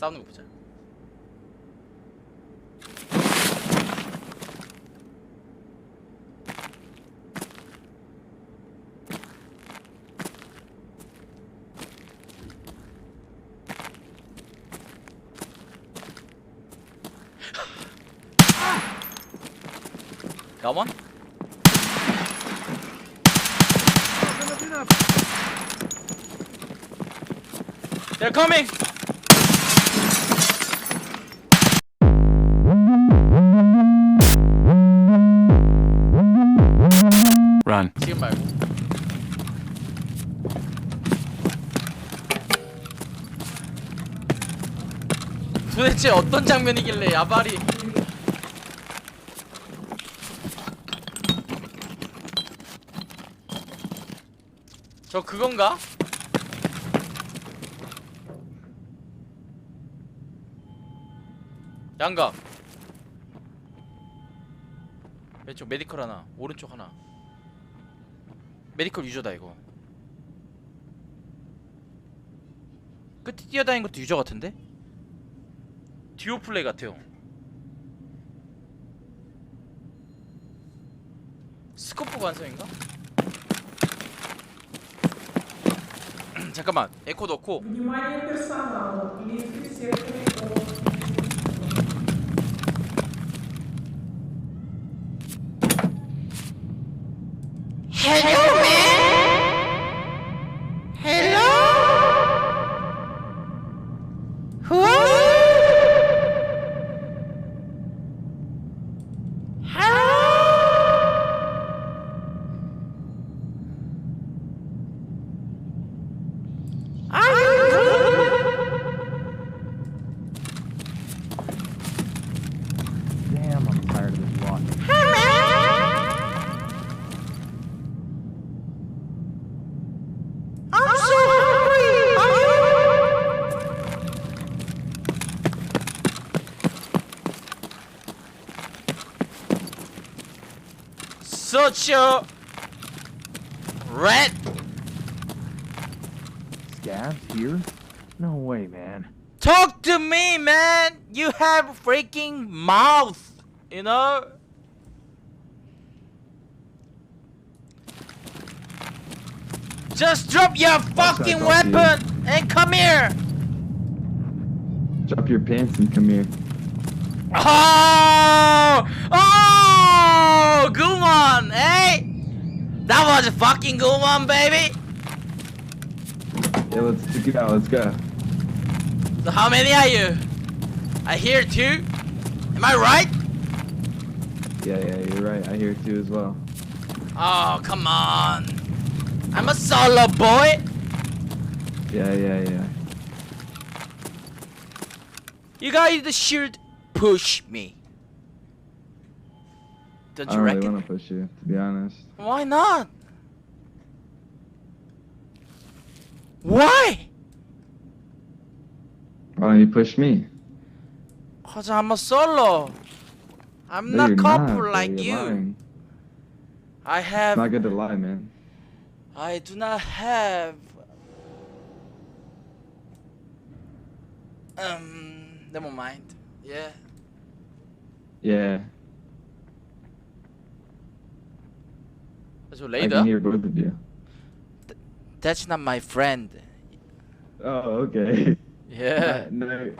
싸우는 거 보자. Got one? They're coming! 지금 말고. 도대체 어떤 장면이길래 야발이 저 그건가? 양각 왼쪽 메디컬 하나 오른쪽 하나 메디컬 유저다 이거. 끝에 뛰어다니는 것도 유저 같은데? 듀오 플레이 같아요. 스코프 완성인가? 잠깐만 에코 넣고 Such a rat Scabs here? No way, man. Talk to me, man. You have freaking mouth, you know. Just drop your fucking weapon and come here. Drop your pants and come here. Oh, oh, good one, eh? That was a fucking good one, baby. Yeah, let's check it out. Let's go. So how many are you? I hear two. Am I right? Yeah, yeah, you're right. I hear two as well. Oh, come on. I'm a solo boy. Yeah, yeah, yeah. You guys should push me. Don't I you don't really want to push you, to be honest. Why not? Why? Why don't you push me? Cause I'm a solo. I'm No, not couple not, like you. lying. I It's have. not good to lie, man. I do not have. Um. Never mind. Yeah. Yeah, So I later. can hear both of you. That's not my friend. Oh, okay. Yeah. no.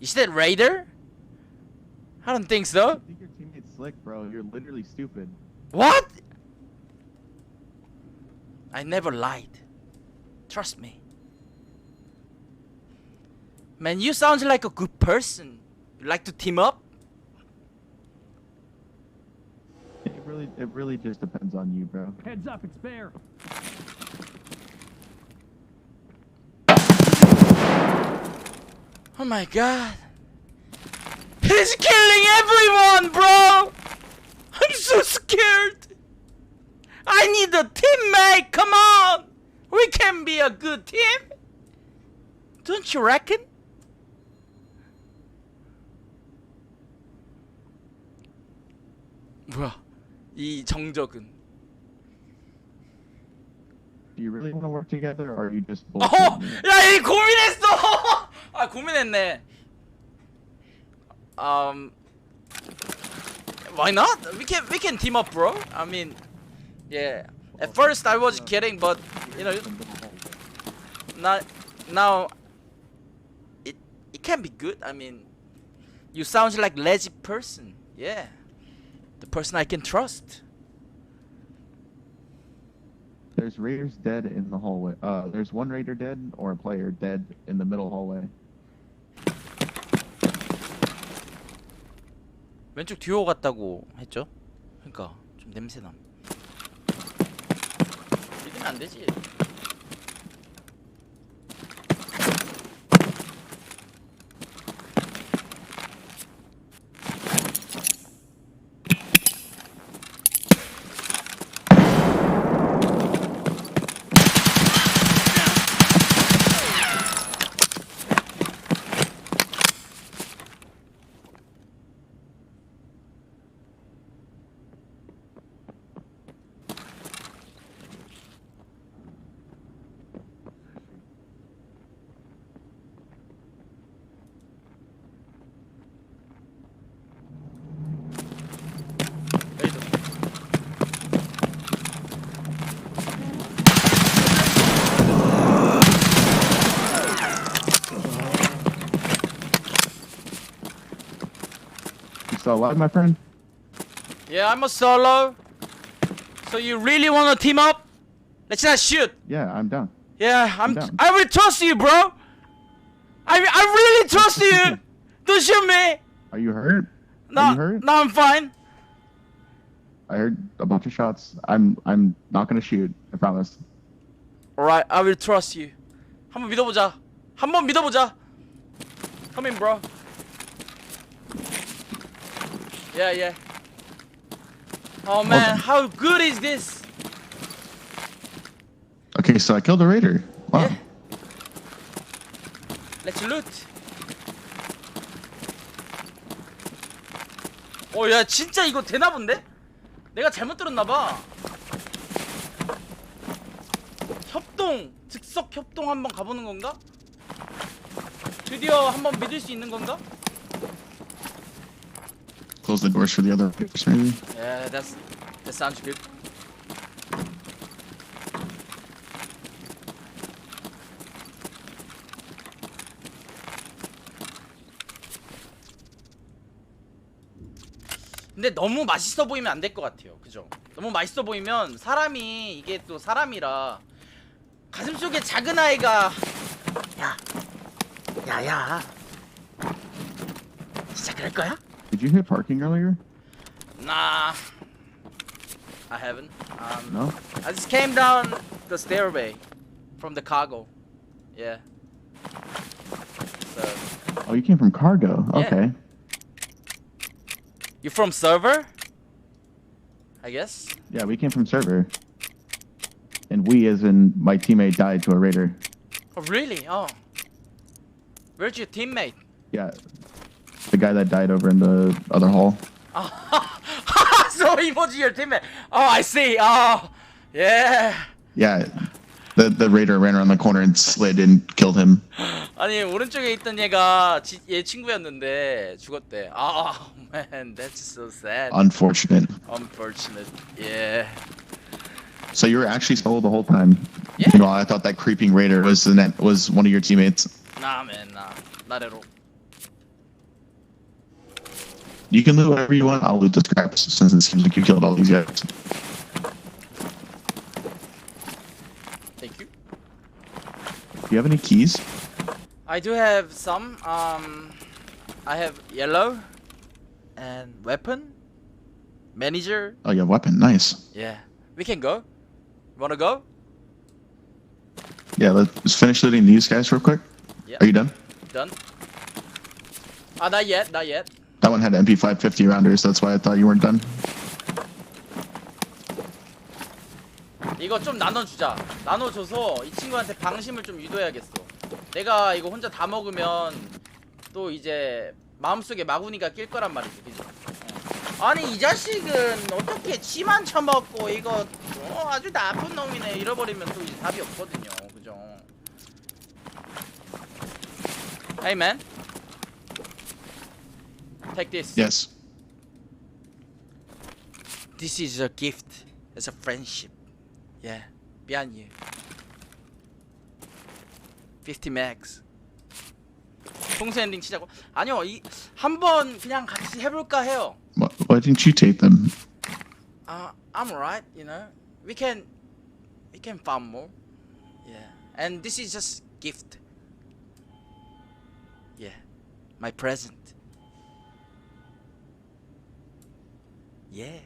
Is that Raider? I don't think so. I think your teammate's slick, bro. You're literally stupid. What? I never lied. Trust me. Man, you sound like a good person. You like to team up? It really, it really just depends on you, bro. Heads up, it's Bear. Oh my god. He's killing everyone, bro! I'm so scared. I need a teammate, come on! We can be a good team. Don't you reckon? 뭐야? 이 정적은. Do you really want to work together, or are you just 어, bullshitting me? 야, 이 고민했어. 아, 고민했네. Um, why not? We can we can team up, bro. I mean, yeah. At first I was kidding, but you know, not now. It it can be good. I mean, you sound like lazy person. Yeah, the person I can trust. There's raiders dead in the hallway. Uh, there's one raider dead or a player dead in the middle hallway. 왼쪽 듀오 같다고 했죠? 그러니까 좀 냄새나. 믿으면 안 되지. still alive, my friend? Yeah, I'm a solo. So you really wanna team up? Let's not shoot. Yeah, I'm down. Yeah, I'm. down. I will trust you, bro. I I really trust you. Don't shoot me. Are you hurt? No, Are you hurt? no, I'm fine. I heard a bunch of shots. I'm I'm not gonna shoot. I promise. Alright, I will trust you. 한번 믿어보자. 한번 믿어보자. Come in, bro. Yeah, yeah. Oh man, how good is this? Okay, so I killed a raider. Wow. Yeah. Let's loot. 어, 야, 진짜 이거 되나 본데? 내가 잘못 들었나 봐. 협동, 즉석 협동 한번 가보는 건가? 드디어 한번 믿을 수 있는 건가? Close the doors for the other maybe. Yeah, that's that sounds good. 근데 너무 맛있어 보이면 안 될 것 같아요. 그죠? 너무 맛있어 보이면 사람이 이게 또 사람이라 가슴 속에 작은 아이가 야, 야야, 진짜 그럴 거야? Did you hit parking earlier? Nah, I haven't. Um, No. I just came down the stairway from the cargo. Yeah. So, Oh, you came from cargo. Yeah. Okay. you from server? I guess. Yeah, we came from server. And we, as in my teammate, died to a raider. Oh, really? Oh. Where's your teammate? Yeah. The guy that died over in the other hall. Oh, so he was your teammate. Oh, I see. Oh, yeah. Yeah. The the raider ran around the corner and slid and killed him. 아니 오른쪽에 있던 얘가 지, 얘 친구였는데 죽었대. 아, man, that's so sad. Unfortunate. Unfortunate. Yeah. So you were actually solo the whole time. Yeah. You know, I thought that creeping raider was the net was one of your teammates. Nah, man, nah, not at all. You can loot whatever you want. I'll loot the scraps since it seems like you killed all these guys. Thank you. Do you have any keys? I do have some. Um, I have yellow and weapon manager. Oh, you have weapon. Nice. Yeah, we can go. Wanna go? Yeah, let's finish looting these guys real quick. Yeah. Are you done? Done. Ah, not yet, not yet. That one had MP550 rounders. That's why I thought you weren't done. 이거 좀 나눠주자. 나눠줘서 이 친구한테 방심을 좀 유도해야겠어. 내가 이거 혼자 다 먹으면 또 이제 마음속에 마구니가 낄 거란 말이지, 그지? 어. 아니 이 자식은 어떻게 치만 처먹고 이거 어, 아주 나쁜 놈이네 잃어버리면 또 이제 답이 없거든요 그죠 Hey Take this Yes. This is a gift It's a friendship Yeah 미안해 50 max 통수 엔딩 치자고 아니요 이 한번 그냥 같이 해볼까 해요 Why, why didn't you take them? Uh, I'm alright, you know. We can, we can farm more. Yeah, and this is just gift. Yeah, my present. Yeah.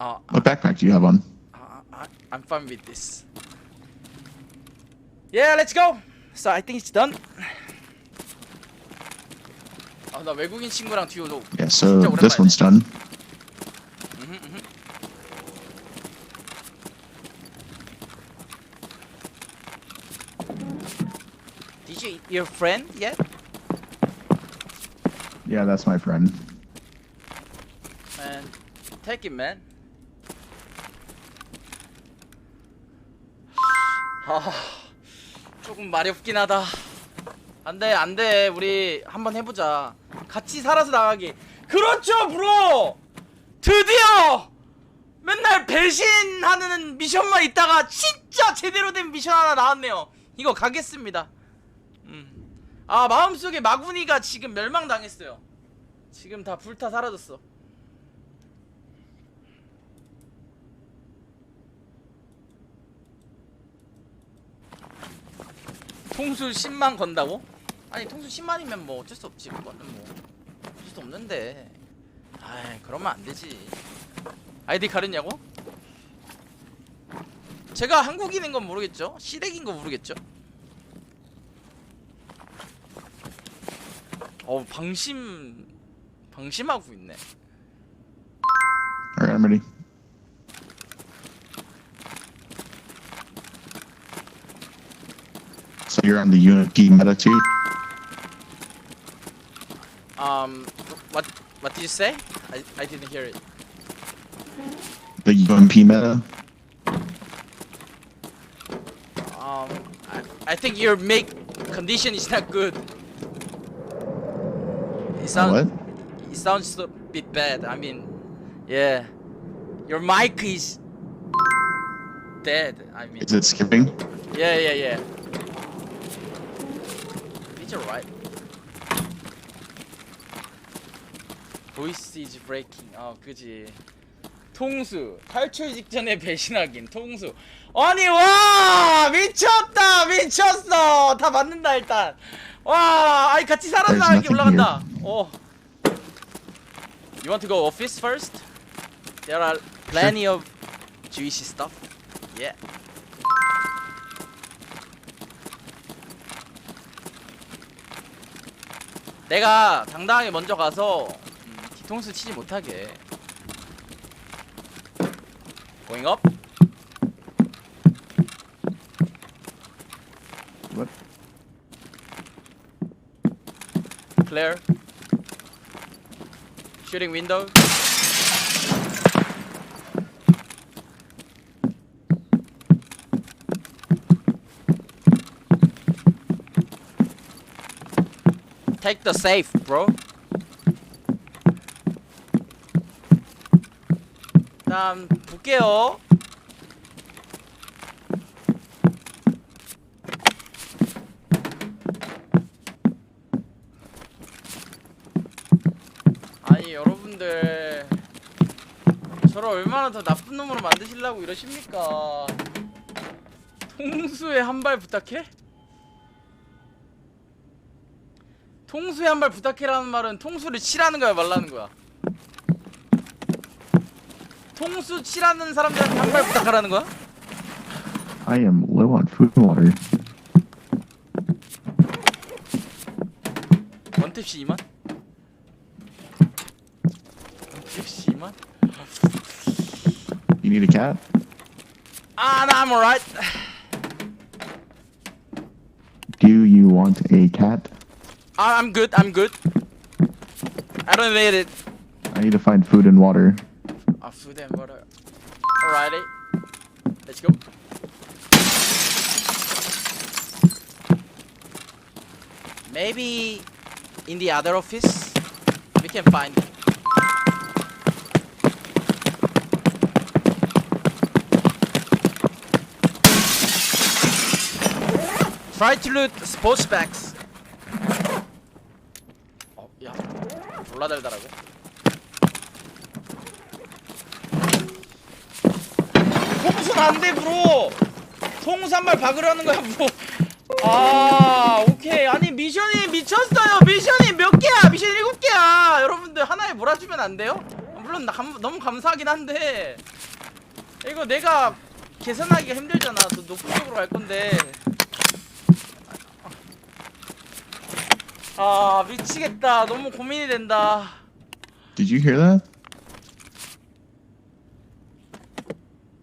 Uh, What backpack do you have on? I, I, I'm fine with this. Yeah, let's go. So I think it's done. 아, 나 외국인 친구랑 듀오도 Yeah, so 진짜 this 오랜만이네. one's done. Mhm, mhm. Did you eat your friend yet? Yeah, that's my friend. Take it, man. 아, 조금 말이 없긴 하다. 안 돼, 안 돼. 우리 한번 해보자. 같이 살아서 나가기. 그렇죠, 브로. 드디어 맨날 배신하는 미션만 있다가 진짜 제대로 된 미션 하나 나왔네요. 이거 가겠습니다. 음. 아 마음속에 마구니가 지금 멸망당했어요. 지금 다 불타 사라졌어. 통수 10만 건다고? 아니 통수 10만이면 뭐 어쩔 수 없지 그거는 뭐 어쩔 수 없는데 아이 그러면 안 되지 아이디 가렸냐고? 제가 한국인인 건 모르겠죠? 시댁인 건 모르겠죠? 어 방심 방심하고 있네 Alright, I'm ready. You're on the UMP meta too? um what what did you say? I, I didn't hear it The UMP meta? um I, I think your make condition is not good it sounds What? it sounds a bit bad. I mean, yeah, your mic is dead. I mean, Is it skipping? yeah, yeah, yeah. It's alright. Voice is breaking. 어, 그지. 통수 탈출 직전에 배신하긴 통수 아니 와 미쳤다 미쳤어 다 맞는다 일단 와 아니 같이 살아서 nothing 올라간다 어 You want to go office first? There are plenty of juicy stuff Yeah 내가 당당하게 먼저 가서 음, 뒤통수 치지 못하게 Going up What? Flare Shooting window Take the safe, bro. 다음 볼게요. 아니 여러분들 저를 얼마나 더 나쁜 놈으로 만드시려고 이러십니까? 통수에 한 발 부탁해? 통수에 한 발 부탁해라는 말은 통수를 치라는 거야 말라는 거야? 통수 치라는 사람들한테 한 발 부탁하라는 거야? I am low on food and water. 원탭시 2만? 원탭시 2만? You need a cat? 아, 나 I'm alright. Do you want a cat? 아, I'm good. I'm good. I don't need it. I need to find food and water. Ah, food and water. Alrighty. Let's go. Maybe in the other office we can find. it. Try to loot sports bags. 졸라 달달하고. 통순 안돼 브로. 통산말 박으라는 거야 뭐. 아 오케이. 아니 미션이 미쳤어요. 미션이 몇 개야? 미션 일곱 개야. 여러분들 하나에 몰아주면 안 돼요? 물론 나 감, 너무 감사하긴 한데. 이거 내가 계산하기가 힘들잖아. 더 높은 쪽으로 갈 건데 아 미치겠다 너무 고민이 된다 Did you hear that?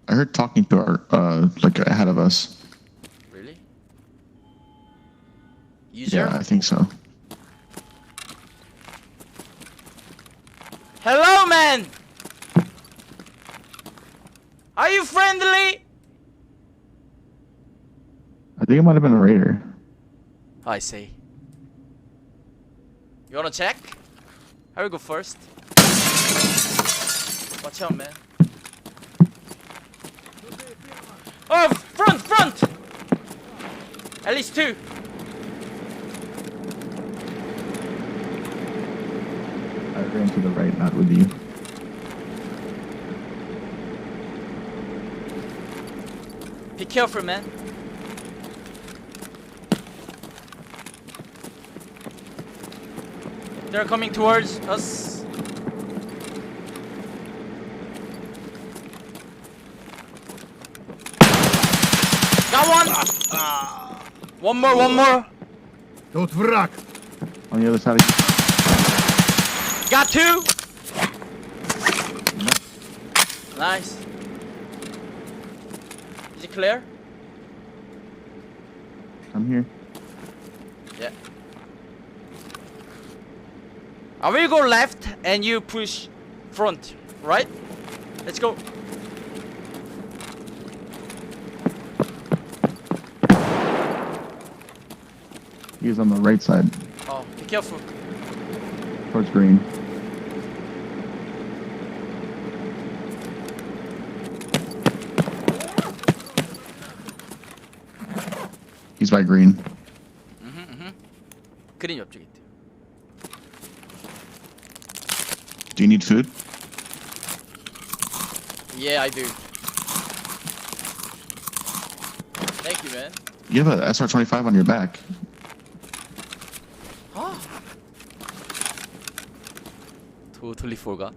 I heard talking to our, uh, like ahead of us. Really? User? Yeah, I think so. Hello, man. Are you friendly? I think it might have been a raider. I see. You wanna check? I will go first. Watch out, man. Oh, front, front! At least two. I ran to the right, not with you. Be careful, man. They're coming towards us. Got one. One more, one more. Тут враг! On the other side of Got two. Nice. Is it clear? I'm here. I will go left and you push front, right? Let's go. He's on the right side, Oh, be careful. towards green. He's by green. 그린 옆쪽에 있대. Do you need food? Yeah, I do. Thank you, man. You have a SR25 on your back. 아. Totally forgot.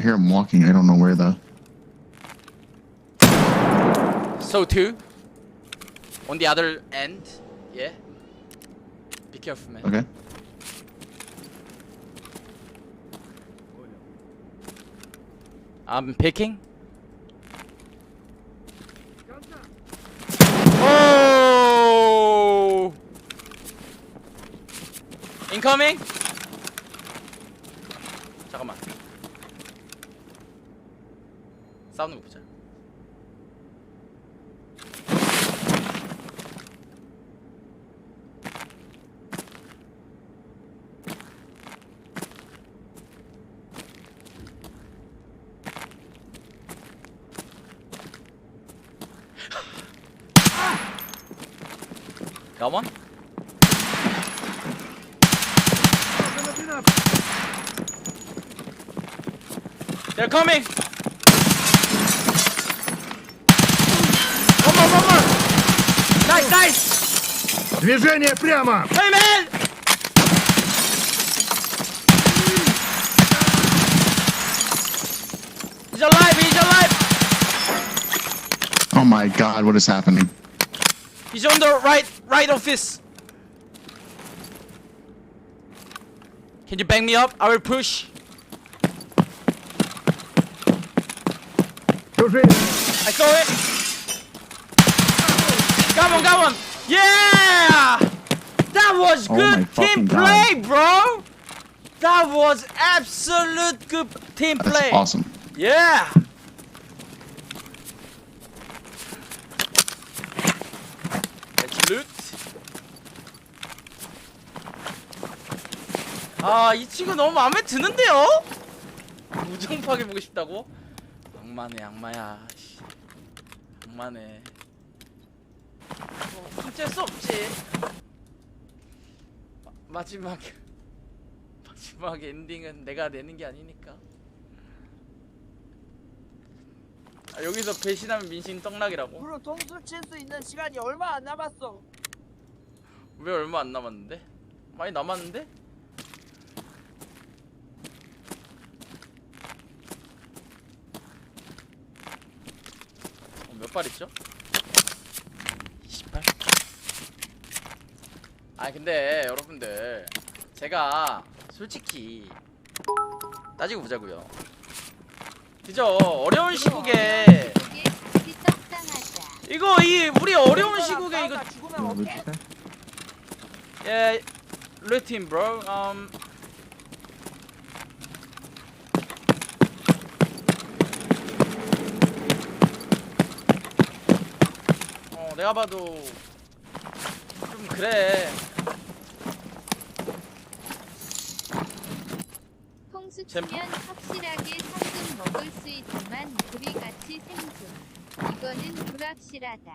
I hear him walking. I don't know where though. So too. On the other end. Yeah. Careful, man. Okay. I'm picking. Oh! Incoming. coming. One more, one more. Nice, nice. Движение прямо! Hey, man. He's alive. He's alive. Oh my god, what is happening? He's on the right, right office. Can you bang me up? I will push. Close range. I saw it. Got one, got one. Yeah! That was Oh my good team fucking play, bro! That was absolute good team That's play. awesome. Yeah! Let's loot. 아, 이 친구 너무 마음에 드는데요? 우정 파괴 보고 싶다고? 악마네, 악마야. 씨. 악마네. 뭐, 어쩔 수 없지. 마, 마지막 마지막 엔딩은 내가 내는 게 아니니까. 아, 여기서 배신하면 민심 떡락이라고? 브로 통수 칠수 있는 시간이 얼마 안 남았어. 왜 얼마 안 남았는데? 많이 남았는데? 몇 발 있죠? 28? 아 근데 여러분들 제가 솔직히 따지고 보자고요 그죠 어려운 시국에. 이거 이 우리 어려운 시국에 이거 죽으면 red team, bro. Um. 내가 봐도 좀 그래. 통수 잼- 치면 확실하게 상금 먹을 수 있지만 우리같이 생존. 이거는 불확실하다.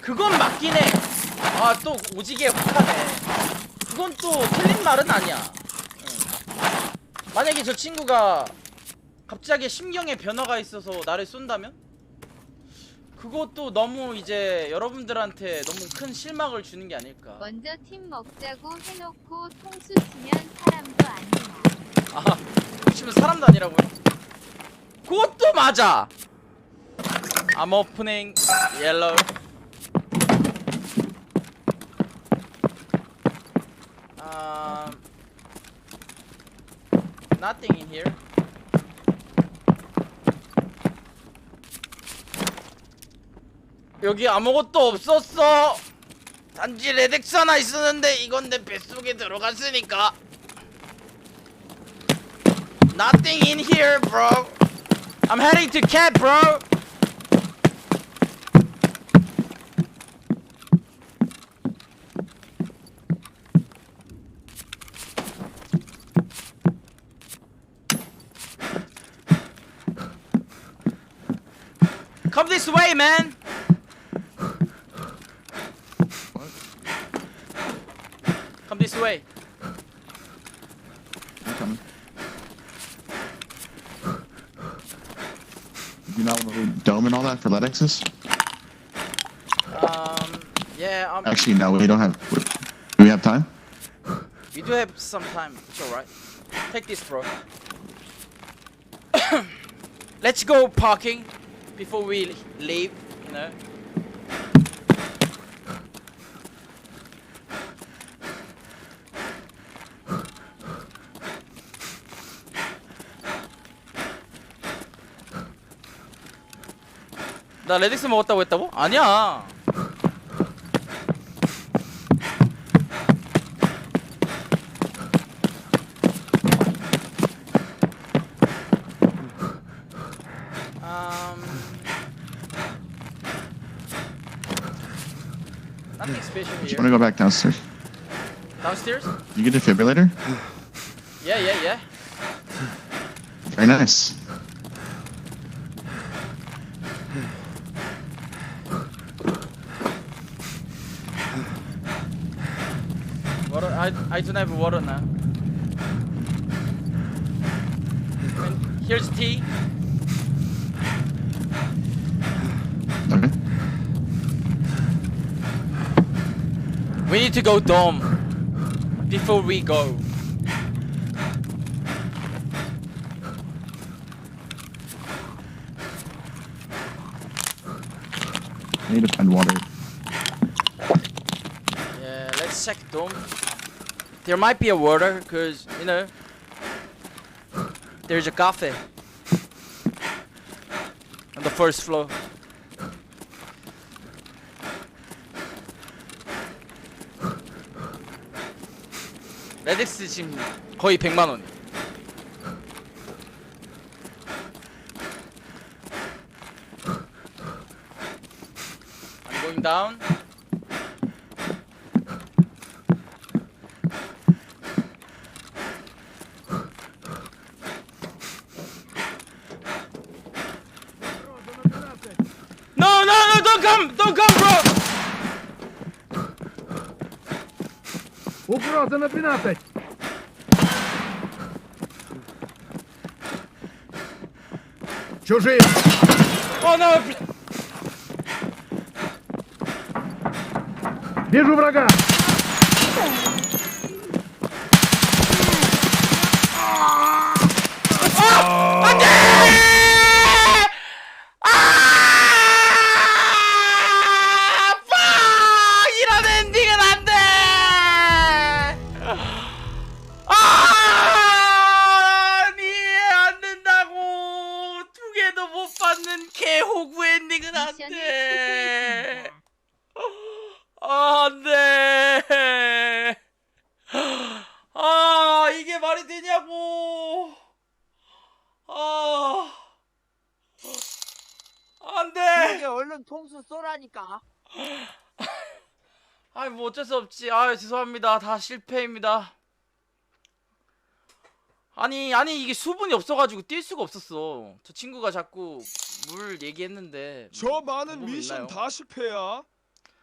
그건 맞긴 해. 아, 또 오지게 혹하네. 그건 또 틀린 말은 아니야. 응. 만약에 저 친구가 갑자기 심경의 변화가 있어서 나를 쏜다면? 그것도 너무 이제 여러분들한테 너무 큰 실망을 주는 게 아닐까. 먼저 팀 먹자고 해놓고 통수 치면 사람도 아니야. 아, 치면 사람도 아니라고요? 그것도 맞아. I'm opening yellow. Um, nothing in here. 여기 아무것도 없었어. 단지 레덱스 하나 있었는데 이건 내 뱃속에 들어갔으니까. Nothing in here, bro. I'm heading to cat, bro. Come this way, man. Way. I'm coming. You not want to read Dome and all that for Letexes? Um, yeah, um, Actually, no, we don't have. Do we have time? We do have some time. It's alright. Take this, bro. Let's go parking before we leave, you know. 나 레딕스 먹었다고 했다고? 아니야. Um, nothing special here. want to go back downstairs. Downstairs? You get a defibrillator? Yeah, yeah, yeah. Very nice. I don't have water now. And here's tea. We need to go dome before we go. I need to find water. Yeah, let's check dome. There might be a water, because, you know, there's a cafe on the first floor. 레덱스 지금 거의 100만 원. I'm going down. Don't come, don't come, bro. Угроза на 12! Чужие! Oh no. Вижу врага! 이게 말이 되냐고! 아. 안 돼! 이게 얼른 통수 쏘라니까. 아이 뭐 어쩔 수 없지. 아 죄송합니다. 다 실패입니다. 아니 아니 이게 수분이 없어가지고 뛸 수가 없었어. 저 친구가 자꾸 물 얘기했는데. 저 많은 방법이 미션 있나요? 다 실패야.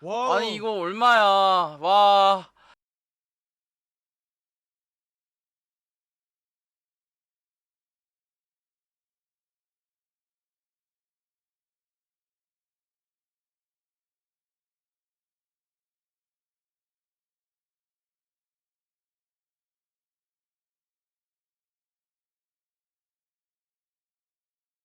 와. 아니 이거 얼마야? 와